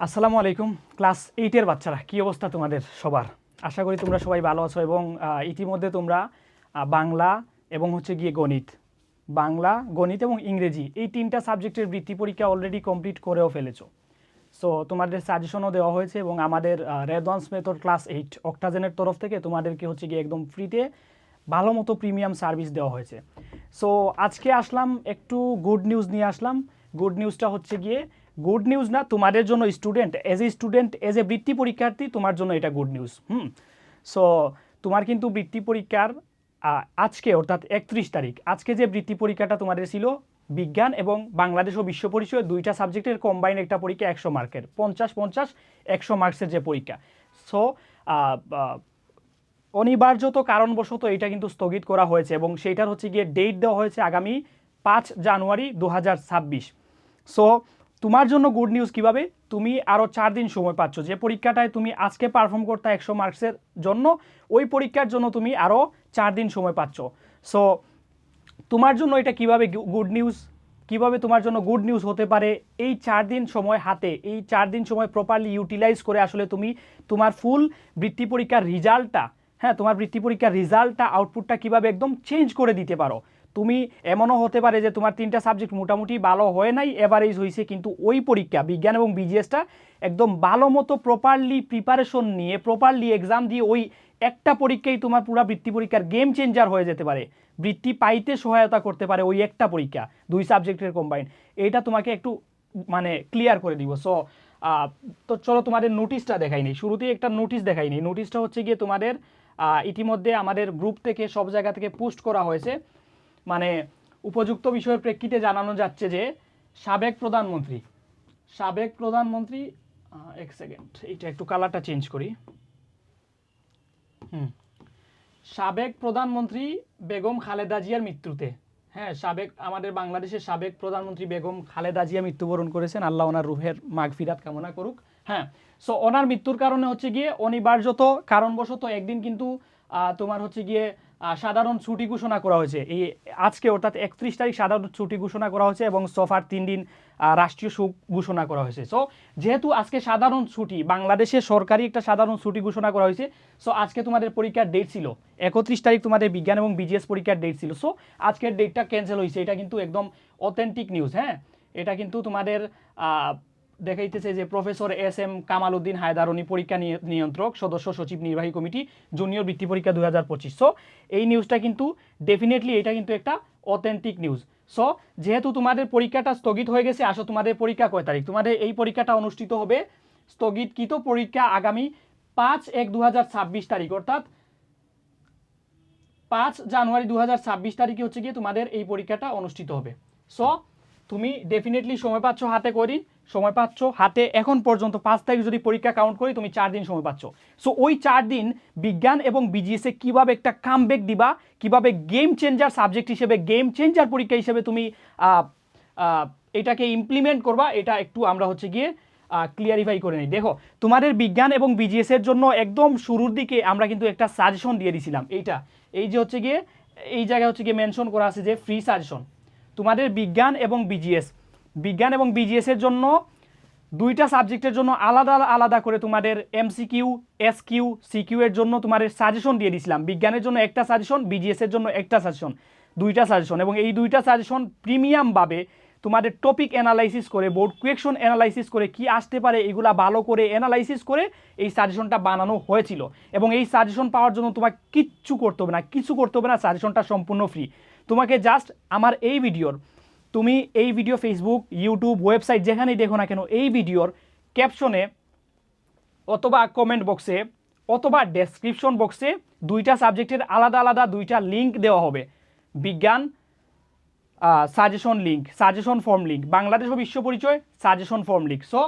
আসসালামু আলাইকুম, ক্লাস এইটের বাচ্চারা, কি অবস্থা তোমাদের সবার? আশা করি তোমরা সবাই ভালো আছো এবং ইতিমধ্যে তোমরা বাংলা এবং হচ্ছে গিয়ে গণিত, বাংলা, গণিত এবং ইংরেজি এই তিনটা সাবজেক্টের বৃত্তি পরীক্ষা অলরেডি কমপ্লিট করেও ফেলেছো। সো তোমাদের সাজেশনও দেওয়া হয়েছে এবং আমাদের রেডওয়ান্স মেথড ক্লাস এইট অক্টাজেনের তরফ থেকে তোমাদেরকে হচ্ছে গিয়ে একদম ফ্রিতে ভালো মতো প্রিমিয়াম সার্ভিস দেওয়া হয়েছে। সো আজকে আসলাম, একটু গুড নিউজ নিয়ে আসলাম। গুড নিউজটা হচ্ছে গিয়ে গুড নিউজ না, তোমাদের জন্য student as a student as a বৃত্তি পরীক্ষার্থী, তোমার জন্য এটা গুড নিউজ, হুম? সো তোমার কিন্তু বৃত্তি পরীক্ষার আজকে, অর্থাৎ একত্রিশ তারিখ, আজকে যে বৃত্তি পরীক্ষাটা তোমাদের ছিল, বিজ্ঞান এবং বাংলাদেশ ও বিশ্ব পরিচয়, দুইটা সাবজেক্টের কম্বাইন একটা পরীক্ষা একশো মার্কের, পঞ্চাশ পঞ্চাশ, একশো মার্কসের যে পরীক্ষা। সো অনিবার্যত কারণবশত এটা কিন্তু স্থগিত করা হয়েছে এবং সেইটার হচ্ছে গিয়ে ডেট দেওয়া হয়েছে আগামী পাঁচ জানুয়ারি দু হাজার ছাব্বিশ। সো তোমার জন্য গুড নিউজ কীভাবে? তুমি আরও চার দিন সময় পাচ্ছ। যে পরীক্ষাটায় তুমি আজকে পারফর্ম করতে একশো মার্কসের জন্য, ওই পরীক্ষার জন্য তুমি আরও চার দিন সময় পাচ্ছ। সো তোমার জন্য এটা কীভাবে গুড নিউজ কীভাবে তোমার জন্য গুড নিউজ হতে পারে? এই চার দিন সময় হাতে, এই চার দিন সময় প্রপারলি ইউটিলাইজ করে আসলে তুমি তোমার ফুল বৃত্তি পরীক্ষার রেজাল্টটা হ্যাঁ তোমার বৃত্তি পরীক্ষার রেজাল্টটা আউটপুটটা কীভাবে একদম চেঞ্জ করে দিতে পারো। তুমি এমনও হতে পারে যে তোমার তিনটা সাবজেক্ট মোটামুটি ভালো হয় নাই এভারেজ হয়েছে কিন্তু ওই পরীক্ষা, বিজ্ঞান এবং বিজিএসটা একদম ভালো মতো প্রপারলি প্রিপারেশন নিয়ে প্রপারলি এক্সাম দিয়ে ওই একটা পরীক্ষাই তোমার পুরো বৃত্তি পরীক্ষার গেম চেঞ্জার হয়ে যেতে পারে। বৃত্তি পাইতে সহায়তা করতে পারে ওই একটা পরীক্ষা, দুই সাবজেক্টের কম্বাইন এটা তোমাকে একটু মানে ক্লিয়ার করে দিব। সো তো চলো তোমাদের নোটিশটা দেখাই নেই। শুরুতেই একটা নোটিশ দেখাই নেই। নোটিশটা হচ্ছে গিয়ে তোমাদের ইতিমধ্যে আমাদের গ্রুপ থেকে সব জায়গা থেকে পোস্ট করা হয়েছে। মানে উপযুক্ত বিষয়ের প্রেক্ষিতে জানানো যাচ্ছে যে সাবেক প্রধানমন্ত্রী সাবেক প্রধানমন্ত্রী এক সেকেন্ড এইটা একটু কালারটা চেঞ্জ করি। হুম, সাবেক প্রধানমন্ত্রী বেগম খালেদা জিয়ার মৃত্যুতে হ্যাঁ সাবেক, আমাদের বাংলাদেশের সাবেক প্রধানমন্ত্রী বেগম খালেদা জিয়া মৃত্যুবরণ করেছেন, আল্লাহ ওনার রুহের মাগফিরাত কামনা করুক হ্যাঁ সো ওনার মৃত্যুর কারণে হচ্ছে গিয়ে অনিবার্যত, কারণবশত একদিন কিন্তু তোমার হচ্ছে গিয়ে সাধারণ ছুটি ঘোষণা করা হয়েছে। এই আজকে অর্থাৎ একত্রিশ তারিখ সাধারণ ছুটি ঘোষণা করা হয়েছে এবং সফার তিন দিন রাষ্ট্রীয় শোক ঘোষণা করা হয়েছে। সো যেহেতু আজকে সাধারণ ছুটি, বাংলাদেশে সরকারি একটা সাধারণ ছুটি ঘোষণা করা হয়েছে সো আজকে তোমাদের পরীক্ষার ডেট ছিল। একত্রিশ তারিখ তোমাদের বিজ্ঞান এবং বিজিএস পরীক্ষার ডেট ছিল। সো আজকের ডেটটা ক্যান্সেল হয়েছে। এটা কিন্তু একদম অথেন্টিক নিউজ হ্যাঁ? এটা কিন্তু তোমাদের দেখাইতেছে যে professor S M Kamal Uddin Haider উনি পরীক্ষা নিয়ন্ত্রক, সদস্য সচিব, নির্বাহী কমিটি, জুনিয়র বৃত্তি পরীক্ষা দুই হাজার পঁচিশ। সো এই নিউজটা কিন্তু ডেফিনেটলি এটা কিন্তু একটা অথেন্টিক নিউজ সো যেহেতু তোমাদের পরীক্ষাটা স্থগিত হয়ে গেছে, আসো তোমাদের পরীক্ষা কয় তারিখ? তোমাদের এই পরীক্ষাটা অনুষ্ঠিত হবে স্থগিতকৃত পরীক্ষা আগামী পাঁচ এক দু তারিখ। অর্থাৎ পাঁচ জানুয়ারি দু হাজার ছাব্বিশ তারিখে হচ্ছে গিয়ে তোমাদের এই পরীক্ষাটা অনুষ্ঠিত হবে। সো তুমি ডেফিনেটলি সময় পাচ্ছ হাতে করি সময় পাচ্ছ। হাতে এখন পর্যন্ত পাঁচ তারিখ যদি পরীক্ষা কাউন্ট করি, তুমি চার দিন সময় পাচ্ছ। সো ওই চার দিন বিজ্ঞান এবং বিজিএসে কীভাবে একটা কামব্যাক দিবা, কীভাবে গেম চেঞ্জার সাবজেক্ট হিসেবে গেম চেঞ্জার পরীক্ষা হিসেবে তুমি এটাকে ইমপ্লিমেন্ট করবা, এটা একটু আমরা হচ্ছে গিয়ে ক্লিয়ারিফাই করে নিই। দেখো, তোমাদের বিজ্ঞান এবং বিজিএস এর জন্য একদম শুরুর দিকে আমরা কিন্তু একটা সাজেশন দিয়ে দিছিলাম। এইটা, এই যে হচ্ছে গিয়ে, এই জায়গায় হচ্ছে গিয়ে মেনশন করা আছে যে ফ্রি সাজেশন তোমাদের বিজ্ঞান এবং বিজিএস বিজ্ঞান এবং বিজিএস এর জন্য দুইটা সাবজেক্টের জন্য আলাদা আলাদা করে তোমাদের এমসিকিউ এসকিউ সিকিউ এর জন্য তোমাদের সাজেশন দিয়ে দিয়েছিলাম বিজ্ঞানের জন্য একটা সাজেশন বিজিএস এর জন্য একটা সাজেশন দুইটা সাজেশন এবং এই দুইটা সাজেশন প্রিমিয়ামভাবে তোমাদের টপিক অ্যানালাইসিস করে বোর্ড কুয়েকশন অ্যানালাইসিস করে কি আসতে পারে এগুলা ভালো করে অ্যানালাইসিস করে এই সাজেশনটা বানানো হয়েছিল। এবং এই সাজেশন পাওয়ার জন্য তোমাকে কিচ্ছু করতে হবে না, কিছু করতে হবে না সাজেশনটা সম্পূর্ণ ফ্রি তোমাকে জাস্ট আমার এই ভিডিওর তুমি এই ভিডিও ফেসবুক ইউটিউব ওয়েবসাইট যেখানেই দেখো না কেন, এই ভিডিওর ক্যাপশনে অথবা কমেন্ট বক্সে অথবা ডেসক্রিপশন বক্সে দুইটা সাবজেক্টের আলাদা আলাদা দুইটা লিঙ্ক দেওয়া হবে। বিজ্ঞান suggestion link suggestion form link Bangladesh ও বিশ্ব পরিচয় সাজেশন ফর্ম লিঙ্ক সো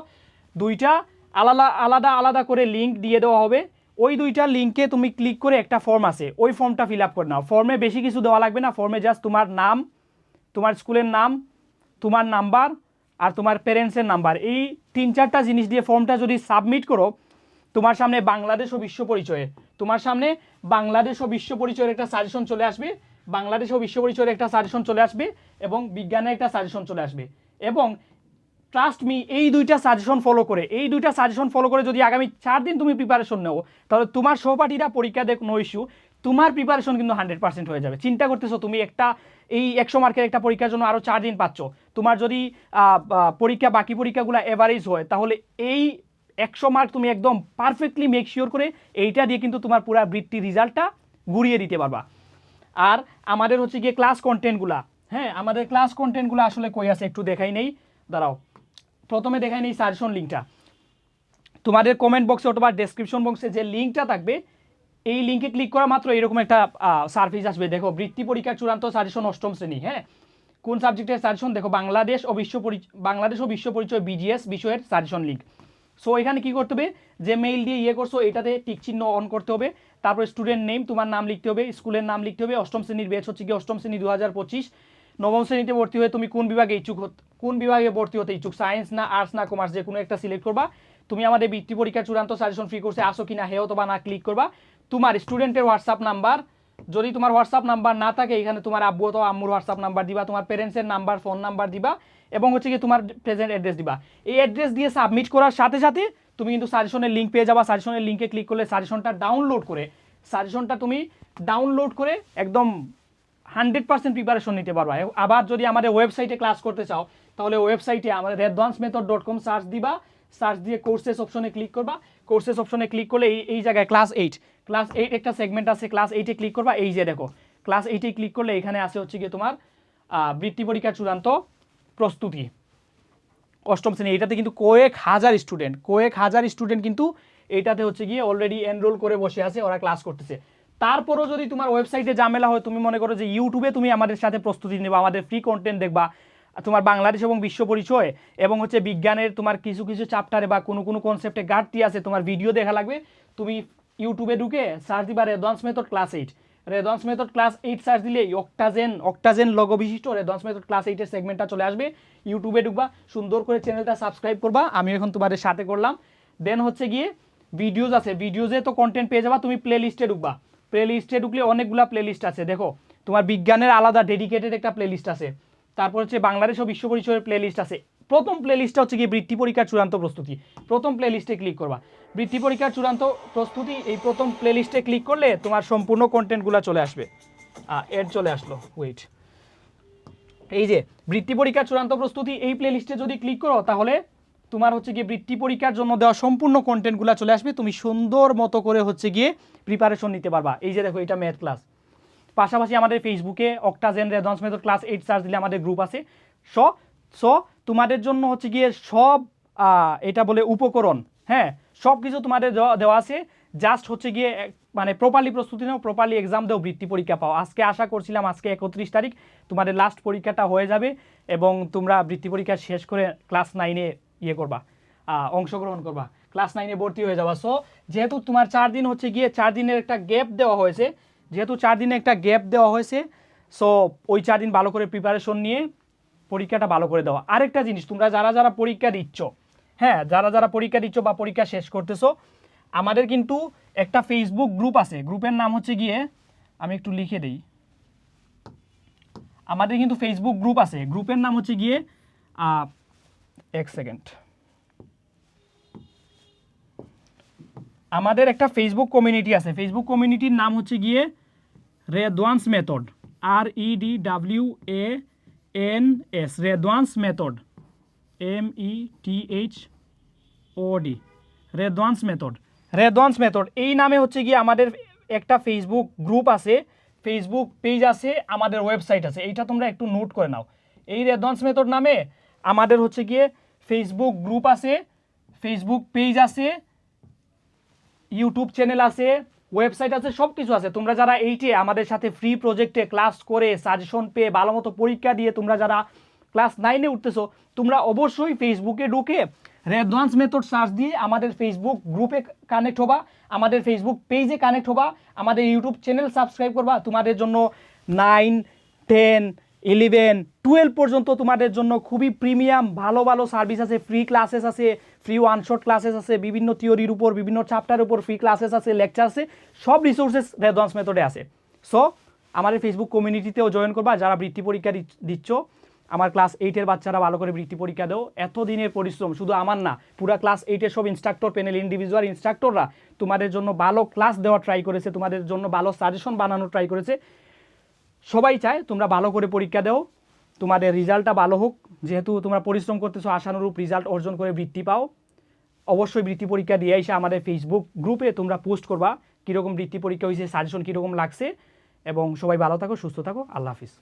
দুইটা আলাদা আলাদা আলাদা করে লিঙ্ক দিয়ে দেওয়া হবে। ওই দুইটা লিঙ্কে তুমি ক্লিক করে একটা ফর্ম আছে, ওই ফর্মটা ফিল আপ করে নাও। ফর্মে বেশি কিছু দেওয়া লাগবে না ফর্মে জাস্ট তোমার নাম তোমার স্কুলের নাম, তোমার নাম্বার আর তোমার প্যারেন্টসের নাম্বার। এই তিন চারটা জিনিস দিয়ে ফর্মটা যদি সাবমিট করো, তোমার সামনে বাংলাদেশ ও বিশ্ব পরিচয়ে, তোমার সামনে বাংলাদেশ ও বিশ্ব পরিচয়ের একটা সাজেশন চলে আসবে, বাংলাদেশ ও বিশ্ব পরিচয়ের একটা সাজেশন চলে আসবে এবং বিজ্ঞানের একটা সাজেশন চলে আসবে। এবং ট্রাস্ট মি এই দুইটা সাজেশন ফলো করে, এই দুইটা সাজেশন ফলো করে যদি আগামী চার দিন তুমি প্রিপারেশন নেও, তাহলে তোমার সহপাঠীরা পরীক্ষা দেখ নো ইস্যু তোমার প্রিপারেশন কিন্তু হান্ড্রেড পার্সেন্ট হয়ে যাবে। চিন্তা করতেছো তুমি একটা, এই একশো মার্কের একটা পরীক্ষার জন্য আরও চার দিন পাচ্ছ। তোমার যদি পরীক্ষা, বাকি পরীক্ষাগুলো এভারেজ হয়, তাহলে এই একশো মার্ক তুমি একদম পারফেক্টলি মেক শিওর করে এইটা দিয়ে কিন্তু তোমার পুরো বৃত্তি রেজাল্টটা ঘুরিয়ে দিতে পারবা। আর আমাদের হচ্ছে গিয়ে ক্লাস কন্টেন্টগুলা হ্যাঁ আমাদের ক্লাস কন্টেন্টগুলো আসলে কই আছে একটু দেখাই নেই। দাঁড়াও। প্রথমে দেখাই নেই সাজেশন লিঙ্কটা তোমাদের কমেন্ট বক্সে অথবা ডেসক্রিপশন বক্সে যে লিঙ্কটা থাকবে এই লিঙ্কে ক্লিক করা মাত্র এরকম একটা সার্ভিস আসবে। দেখো, বৃত্তি পরীক্ষার চূড়ান্ত সাজেশন অষ্টম শ্রেণি হ্যাঁ? কোন সাবজেক্টের সাজেশন দেখো, বাংলাদেশ ও বিশ্ব বাংলাদেশ ও বিশ্ব পরিচয় বিজিএস বিষয়ের সাজেশন লিঙ্ক সো এখানে কি করতে হবে? যে মেইল দিয়ে ইয়ে করছ, এটাতে টিক চিহ্ন অন করতে হবে। তারপরে স্টুডেন্ট নেম তোমার নাম লিখতে হবে স্কুলের নাম লিখতে হবে। অষ্টম শ্রেণির বেচ হচ্ছে কি অষ্টম শ্রেণি দু হাজার পঁচিশ। নবম শ্রেণীতে ভর্তি হয়ে তুমি কোন বিভাগে ইচ্ছুক কোন বিভাগে ভর্তি হতে ইচ্ছুক? সায়েন্স না আর্টস না কমার্স যে কোনো একটা সিলেক্ট করবা। তুমি আমাদের বৃত্তি পরীক্ষার চূড়ান্ত সাজেশন ফ্রি কোর্সে আসো কিনা হে অথবা না ক্লিক করবা। তোমার স্টুডেন্টের হোয়াটসঅ্যাপ নাম্বার যদি তোমার হোয়াটসঅ্যাপ নাম্বার না থাকে, এখানে তোমার আব্বু অথবা আম্মুর হোয়াটসঅ্যাপ নাম্বার দিবা, তোমার প্যারেন্টসের নাম্বার ফোন নাম্বার দিবা, এবং হচ্ছে কি তোমার প্রেজেন্ট অ্যাড্রেস দিবা। এই অ্যাড্রেস দিয়ে সাবমিট করার সাথে সাথে তুমি কিন্তু সাজেশনের লিঙ্ক পেয়ে যাবা। সাজেশনের লিঙ্কে ক্লিক করলে সাজেশনটা ডাউনলোড করে সাজেশনটা তুমি ডাউনলোড করে একদম হান্ড্রেড পার্সেন্ট প্রিপারেশন নিতে পারবা। আবার যদি আমাদের ওয়েবসাইটে ক্লাস করতে চাও, তাহলে ওয়েবসাইটে আমাদের advance method dot com search দিবা সার্চ দিয়ে কোর্সেস অপশনে ক্লিক করবা কোর্সেস অপশনে ক্লিক করলে এই এই জায়গায় ক্লাস এইট ক্লাস এইট একটা সেগমেন্ট আছে ক্লাস এইটে ক্লিক করবা, এই যে দেখো ক্লাস এইটে ক্লিক করলে এখানে আছে হচ্ছে গিয়ে তোমার বৃত্তি পরীক্ষার চূড়ান্ত প্রস্তুতি। অষ্টম শ্রেণি, এটাতে কিন্তু কয়েক হাজার স্টুডেন্ট কয়েক হাজার স্টুডেন্ট কিন্তু এটাতে হচ্ছে গিয়ে অলরেডি এনরোল করে বসে আছে, ওরা ক্লাস করতেছে। তারপরও যদি তোমার ওয়েবসাইটে ঝামেলা হয়, তুমি মনে করো যে ইউটিউবে তুমি আমাদের সাথে প্রস্তুতি নেবা, আমাদের ফ্রি কন্টেন্ট দেখবা তোমার বাংলাদেশ এবং বিশ্ব পরিচয় এবং হচ্ছে বিজ্ঞানের তোমার কিছু কিছু চ্যাপ্টারে বা কোনো কোনো কনসেপ্টে ঘাটতি আছে, তোমার ভিডিও দেখা লাগবে। তুমি ইউটিউবে ঢুকে সার্চ দিবা Redwan's method class eight Redwan's method class eight search দিলে অক্টাজেন অক্টাজেন লগো বিশিষ্ট রেদন্স মেথড ক্লাস এইটের সেগমেন্টটা চলে আসবে। ইউটিউবে ঢুকবা, সুন্দর করে চ্যানেলটা সাবস্ক্রাইব করবা। আমি এখন তোমাদের সাথে করলাম। দেন হচ্ছে গিয়ে ভিডিওজ আছে। ভিডিওজে তো কন্টেন্ট পেয়ে যাবা, তুমি প্লে লিস্টে ঢুকবা। প্লে লিস্টে ঢুকলে অনেকগুলা প্লে লিস্ট আছে। দেখো, তোমার বিজ্ঞানের আলাদা ডেডিকেটেড একটা প্লে লিস্ট আছে। তারপর হচ্ছে বাংলাদেশ ও বিশ্ব পরিচয়ের প্লে লিস্ট আছে। প্রথম প্লে লিস্টটা হচ্ছে কি বৃত্তি পরীক্ষার চূড়ান্ত প্রস্তুতি। প্রথম প্লে লিস্টে ক্লিক করবা। বৃত্তি পরীক্ষার চূড়ান্ত প্রস্তুতি, এই প্রথম প্লে লিস্টে ক্লিক করলে তোমার সম্পূর্ণ কন্টেন্টগুলো চলে আসবে। এড চলে আসলো। ওয়েট এই যে, বৃত্তি পরীক্ষার চূড়ান্ত প্রস্তুতি, এই প্লে লিস্টে যদি ক্লিক করো, তাহলে তোমার হচ্ছে গিয়ে বৃত্তি পরীক্ষার জন্য দেওয়া সম্পূর্ণ কন্টেন্টগুলো চলে আসবে। তুমি সুন্দর মতো করে হচ্ছে গিয়ে প্রিপারেশন নিতে পারবা। এই যে দেখো, এটা ম্যাথ ক্লাস পাশাপাশি আমাদের ফেসবুকে Octagen Redwan's method class eight search দিলে আমাদের গ্রুপ আছে। স, সো, তোমাদের জন্য হচ্ছে গিয়ে সব এটা বলে উপকরণ হ্যাঁ সব কিছু তোমাদের দেওয়া- আছে। জাস্ট হচ্ছে গিয়ে মানে প্রপারলি প্রস্তুতি নাও প্রপারলি এক্সাম দাও, বৃত্তি পরীক্ষা পাও। আজকে আশা করছিলাম আজকে একত্রিশ তারিখ তোমাদের লাস্ট পরীক্ষাটা হয়ে যাবে এবং তোমরা বৃত্তি পরীক্ষা শেষ করে ক্লাস নাইনে ইয়ে করবা অংশগ্রহণ করবা। ক্লাস নাইনে ভর্তি হয়ে যাবা। সো যেহেতু তোমার চার দিন হচ্ছে গিয়ে, চার দিনের একটা গ্যাপ দেওয়া হয়েছে যেহেতু চার দিনে একটা গ্যাপ দেওয়া হয়েছে সো ওই চার দিন ভালো করে প্রিপারেশন নিয়ে পরীক্ষাটা ভালো করে দেওয়া। আরেকটা জিনিস, তোমরা যারা যারা পরীক্ষা দিচ্ছ হ্যাঁ যারা যারা পরীক্ষা দিচ্ছ বা পরীক্ষা শেষ করতেছো, আমাদের কিন্তু একটা ফেসবুক গ্রুপ আছে। গ্রুপের নাম হচ্ছে গিয়ে, আমি একটু লিখে দিই। আমাদের কিন্তু ফেসবুক গ্রুপ আছে। গ্রুপের নাম হচ্ছে গিয়ে এক সেকেন্ড আমাদের একটা ফেসবুক কমিউনিটি আছে। ফেসবুক কমিউনিটির নাম হচ্ছে গিয়ে Redwan's method R E D W A N S Redwan's method M E T H O D Redwan's method Redwan's method এই নামে হচ্ছে গিয়ে আমাদের একটা ফেসবুক গ্রুপ আছে। ফেসবুক পেজ আছে, আমাদের ওয়েবসাইট আছে। এইটা তোমরা একটু নোট করে নাও। এই রেদওয়ান্স মেথড নামে আমাদের হচ্ছে গিয়ে ফেসবুক গ্রুপ আছে ফেসবুক পেজ আছে ইউটিউব চ্যানেল আছে ওয়েবসাইট আছে সব কিছু আছে। তোমরা যারা এইটে আমাদের সাথে ফ্রি প্রজেক্টে ক্লাস করে সাজেশন পেয়ে ভালো মতো পরীক্ষা দিয়ে তোমরা যারা ক্লাস নাইনে উঠতেছো, তোমরা অবশ্যই ফেসবুকে ঢুকে রেডভান্স মেথড সার্চ দিয়ে আমাদের ফেসবুক গ্রুপে কানেক্ট হবা, আমাদের ফেসবুক পেজে কানেক্ট হবা, আমাদের ইউটিউব চ্যানেল সাবস্ক্রাইব করবা। তোমাদের জন্য নাইন টেন ইলেভেন, টুয়েলভ পর্যন্ত তোমাদের জন্য খুবই প্রিমিয়াম, ভালো ভালো সার্ভিস আছে ফ্রি ক্লাসেস আছে ফ্রি ওয়ান শট ক্লাসেস আছে, বিভিন্ন থিওরির উপর, বিভিন্ন চ্যাপ্টারের উপর ফ্রি ক্লাসেস আছে লেকচার আছে, সব রিসোর্সেস রেদন্স মেথডে আছে। সো আমাদের ফেসবুক কমিউনিটিতেও জয়েন করবা, যারা বৃত্তি পরীক্ষা দিচ্ছ- আমার ক্লাস এইটের বাচ্চারা ভালো করে বৃত্তি পরীক্ষা দেও। এত দিনের পরিশ্রম, শুধু আমার না, পুরা ক্লাস এইটের সব ইনস্ট্রাক্টর প্যানেল ইন্ডিভিজুয়াল ইনস্ট্রাক্টররা তোমাদের জন্য ভালো ক্লাস দেওয়ার ট্রাই করেছে, তোমাদের জন্য ভালো সাজেশন বানানোর ট্রাই করেছে। সবাই চায় তোমরা ভালো করে পরীক্ষা দাও, তোমাদের রেজাল্টটা ভালো হোক। যেহেতু তোমরা পরিশ্রম করতেছো, আশানুরূপ রেজাল্ট অর্জন করে বৃত্তি পাও। অবশ্যই বৃত্তি পরীক্ষা দিয়ে এসে আমাদের ফেসবুক গ্রুপে তোমরা পোস্ট করবা, কীরকম বৃত্তি পরীক্ষা হয়েছে সাজেশন কীরকম লাগছে। এবং সবাই ভালো থাকো, সুস্থ থাকো, আল্লাহ হাফিজ।